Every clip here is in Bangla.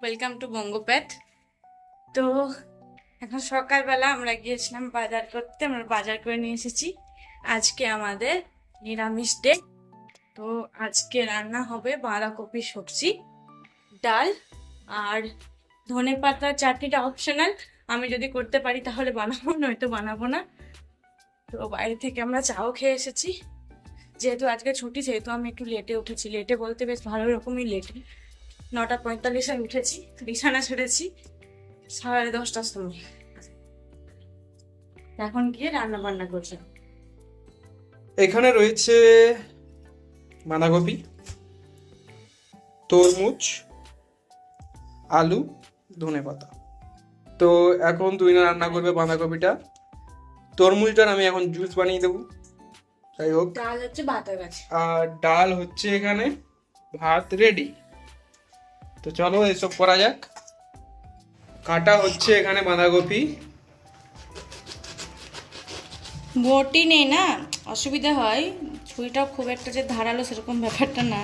ওয়েলকাম টু বঙ্গপ্যাট তো এখন সকালবেলা আমরা গিয়েছিলাম বাজার করতে, আমরা বাজার করে নিয়ে এসেছি। আজকে আমাদের নিরামিষ ডে তো আজকে রান্না হবে বাঁধাকপি, সবজি, ডাল আর ধনে পাতার চাটনিটা অপশনাল আমি যদি করতে পারি তাহলে বানাবো, নয়তো বানাবো না। তো বাইরে থেকে আমরা চাও খেয়ে এসেছি। যেহেতু আজকে ছুটি, সেহেতু আমি একটু লেটে উঠেছি। লেটে বলতে বেশ ভালো রকমই লেটে নটা পঁয়তাল্লিশে উঠেছি বিছানা ছেড়েছি সাড়ে দশটার সময়। এখন গিয়ে রান্না বান্না করছে। এখানে রয়েছে বাঁধাকপি তরমুজ আলু ধনে পাতা। তো এখন তুই না রান্না করবে বাঁধাকপিটা। তরমুজটার আমি এখন জুস বানিয়ে দেবো। যাই হোক। ডাল হচ্ছে গাছে আর ডাল হচ্ছে এখানে ভাত রেডি। তো চলো এসব করা যাক। কাটা হচ্ছে এখানে বাঁধাকপি। বটি নেই না? অসুবিধা হয়। ছুরিটাও খুব একটা যে ধারালো সেরকম ব্যাপারটা না।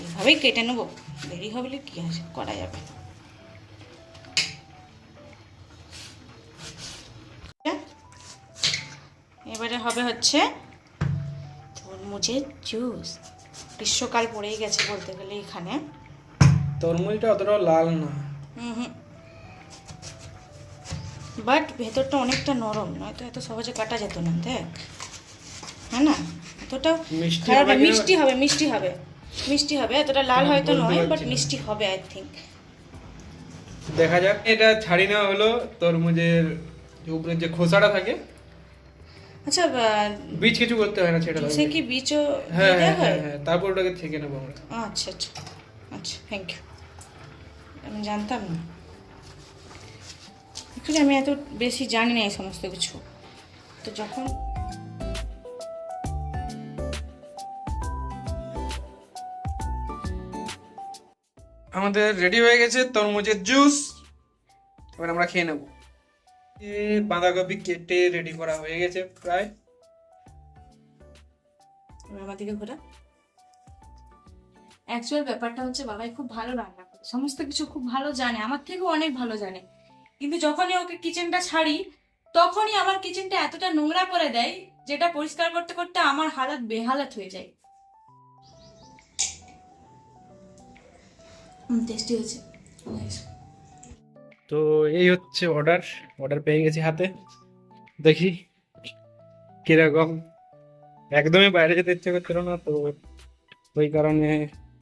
এইভাবেই কেটে নেব। দেরি হবে কি আছে করা যাবে? এবারে হবে হচ্ছে তরমুজের জুস। গ্রীষ্মকাল পড়েই গেছে বলতে গেলে এখানে। তরমুজটা অতটা লাল না। বাট ভেতরটা অনেকটা নরম নয়তো এত সহজে কাটা যেত না দেখ। হ্যাঁ না? এতটা মিষ্টি খারাপ মিষ্টি হবে মিষ্টি হবে। মিষ্টি হবে এতটা লাল হ্যাঁ, হয়তো নয় বাট মিষ্টি হবে আই থিঙ্ক দেখা যাক এটা ছাড়ি নেওয়া হলো তরমুজের উপরে যে খোসাটা থাকে। আচ্ছা বীজ কিছু করতে হয় না সেটা জুসে কি বীজও হ্যাঁ হ্যাঁ হ্যাঁ? তারপর ওটাকে থেকে নেব আমরা। আচ্ছা আচ্ছা। আচ্ছা থ্যাংক ইউ আমি জানতাম না। অ্যাকচুয়ালি আমি এত বেশি জানি না এই সমস্ত কিছু। তো যখন আমাদের রেডি হয়ে গেছে তরমুজের জুস এবার আমরা খেয়ে নেব। বাঁধাকপি কেটে রেডি করা হয়ে গেছে প্রায়। আমার দিকে ঘোরা। অ্যাকচুয়াল ব্যাপারটা হচ্ছে বাবাই খুব ভালো রান্না করে। সমস্ত কিছু খুব ভালো জানে, আমার থেকেও অনেক ভালো জানে। কিন্তু যখনই ওকে কিচেনটা ছাড়ি, তখনই আমার কিচেনটা এতটা নোংরা করে দেয়, যেটা পরিষ্কার করতে করতে আমার হালাত বেহালাত হয়ে যায়। তো এই হচ্ছে অর্ডার অর্ডার পেয়ে গেছি হাতে। দেখি কীরকম। একদমই বাইরে যেতে ইচ্ছে করছিল না, তো ওই কারণে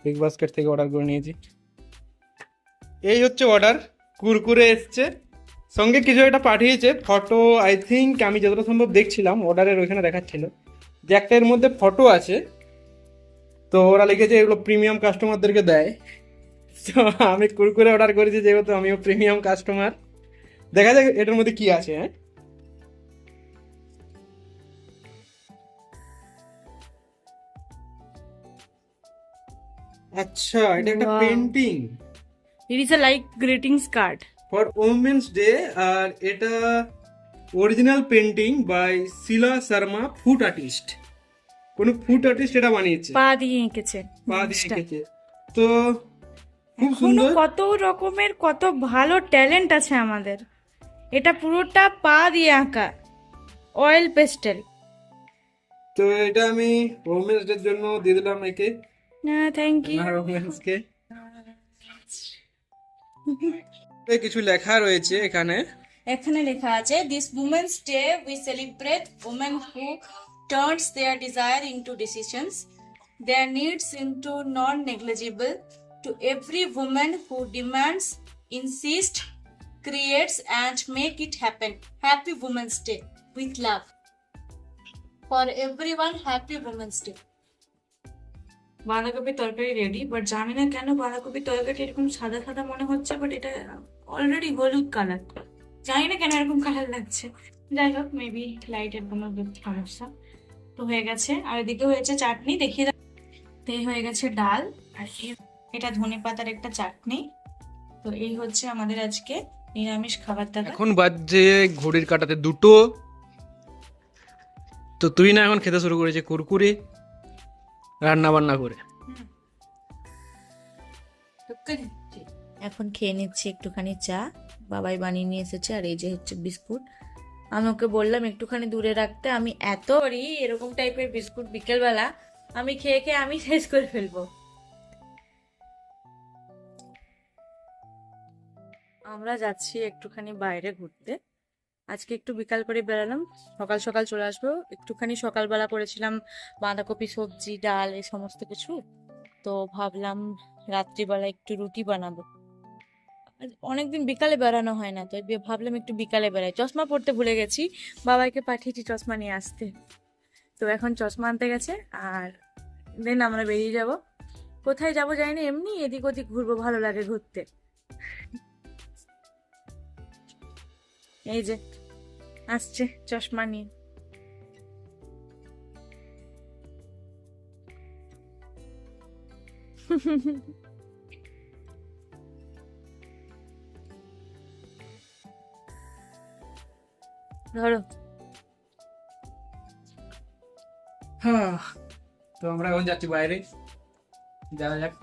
বিগ বাস্কেট থেকে অর্ডার করে নিয়েছি। এই হচ্ছে অর্ডার কুরকুরে এসছে। সঙ্গে কিছু একটা পাঠিয়েছে। ফটো আই থিঙ্ক আমি যতটা সম্ভব দেখছিলাম অর্ডারের ওইখানে দেখাচ্ছিল। যে একটা এর মধ্যে ফটো আছে। তো ওরা লিখেছে এগুলো প্রিমিয়াম কাস্টমারদেরকে দেয়। তো আমি কুরকুরে অর্ডার করেছি, যেহেতু আমিও প্রিমিয়াম কাস্টমার দেখা যাক এটার মধ্যে কি আছে হ্যাঁ? আচ্ছা এটা একটা painting It is a like greetings card. For women's day আর এটা original painting by Shila Sharma food artist কোন ফুড আর্টিস্ট এটা বানিয়েছে। পা দিয়ে এঁকেছে পা দিয়ে এঁকেছে। তো খুব সুন্দর। কত রকমের কত ভালো ট্যালেন্ট আছে আমাদের। এটা পুরোটা পা দিয়ে আঁকা অয়েল পেস্টেল তো এটা আমি ওমেন্স ডের জন্য দিয়ে দিলাম একে। না থ্যাংক ইউ কিছু লেখা রয়েছে এখানে। এখানে লেখা আছে this women's day we celebrate women who turns their desire into decisions their needs into non negligible to every women who demands insist creates and make it happen. Happy women's day with love. For everyone happy women's day. বাঁধাকপির তরকারি রেডি বাট জানি না কেন বাঁধাকপির তরকারি এরকম সাদা সাদা মনে হচ্ছে বাট এটা অলরেডি হলুদ কালার জানি না কেন এরকম কালার লাগছে। যাই হোক মেবি লাইটের কোনো সমস্যা। তো হয়ে গেছে। আর এদিকে হয়েছে চাটনি, দেখিয়ে তো এই হয়ে গেছে ডাল, আর এটা ধনে পাতার একটা চাটনি। তো এই হচ্ছে আমাদের আজকে নিরামিষ খাবার দাবার। এখন বাজছে ঘড়ির কাটাতে দুটো। তো তুই না এখন খেতে শুরু করেছে কুরকুরে। রান্না বান্না করে। এখন খেয়ে নিচ্ছি একটুখানি চা। বাবাই বানিয়ে নিয়ে এসেছে, আর এই যে হচ্ছে বিস্কুট। আমি ওকে বললাম, একটুখানি দূরে রাখতে, আমি এত করি, এরকম টাইপের বিস্কুট বিকেলবেলা, আমি খেয়ে খেয়ে আমি শেষ করে ফেলব। আমরা যাচ্ছি একটুখানি বাইরে ঘুরতে। আজকে একটু বিকাল করে বেরালাম সকাল সকাল চলে আসব। একটুখানি সকালবেলা করেছিলাম বাঁধাকপি, সবজি, ডাল, এই সমস্ত কিছু। তো ভাবলাম রাত্রিবেলা একটু রুটি বানাবো। অনেকদিন বিকালে বেরানো হয় না তো ভাবলাম একটু বিকালে বেরাই চশমা পড়তে ভুলে গেছি, বাবাকে পাঠিয়েছি চশমা নিয়ে আসতে। তো এখন চশমা আনতে গেছে, আর দেন আমরা বেরিয়ে যাব। কোথায় যাব জানি না এমনি এদিক ওদিক ঘুরবো, ভালো লাগে ঘুরতে। এই যে আসছে চশমা নিয়ে। ধরো। হ্যাঁ তো আমরা এখন যাচ্ছি বাইরে। যাওয়া যাক।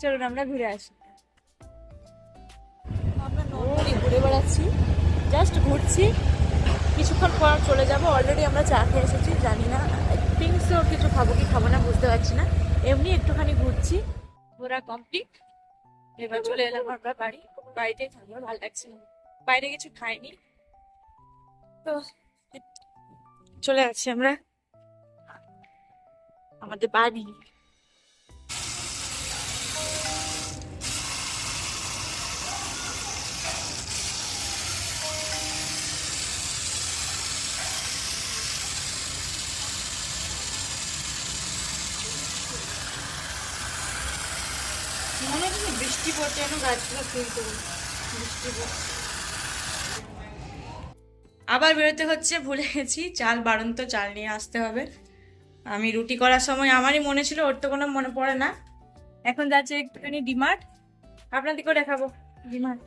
চলুন আমরা ঘুরে আসি। আমরা নর্মালি ঘুরে বেড়াচ্ছি। জাস্ট ঘুরছি। কিছুক্ষণ পর চলে যাব। অলরেডি আমরা চা খেয়ে এসেছি, জানি না। থিংস কিছু খাব কি খাব না বুঝতে পারছি না। এমনি একটুখানি ঘুরছি। ঘোরা কমপ্লিট এবার চলে এলাম আমরা বাড়ি। বাড়িতেই থাকব, ভালো লাগছে বাইরে কিছু খাইনি। তো চলে আসছি আমরা। আমাদের বাড়ি। মনে হচ্ছে বৃষ্টি পড়ছে যেন গাছগুলো ফিল করুন। বৃষ্টি আবার বেরোতে হচ্ছে, ভুলে গেছি, চাল বাড়ন্ত চাল নিয়ে আসতে হবে। আমি রুটি করার সময় আমারই মনে ছিল, ওর তো কোনো মনে পড়ে না। এখন যাচ্ছে একটুখানি ডিমার্ট। আপনাদেরকেও দেখাবো। ডিমার্ট।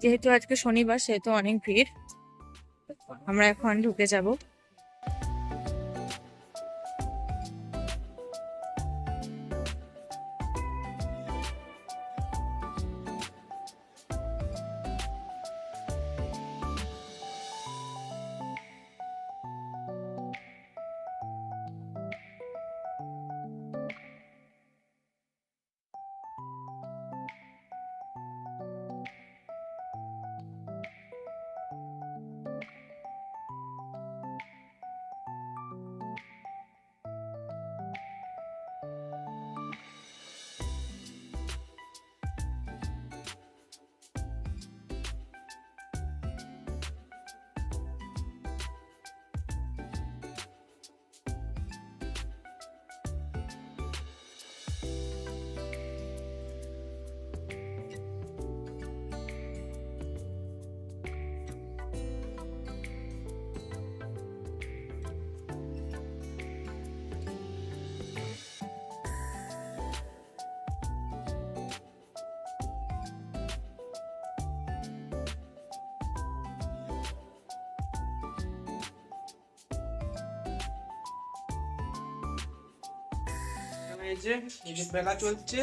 যেহেতু আজকে শনিবার, সেহেতু অনেক ভিড়। আমরা এখন ঢুকে যাব। এই যে বেলা চলছে।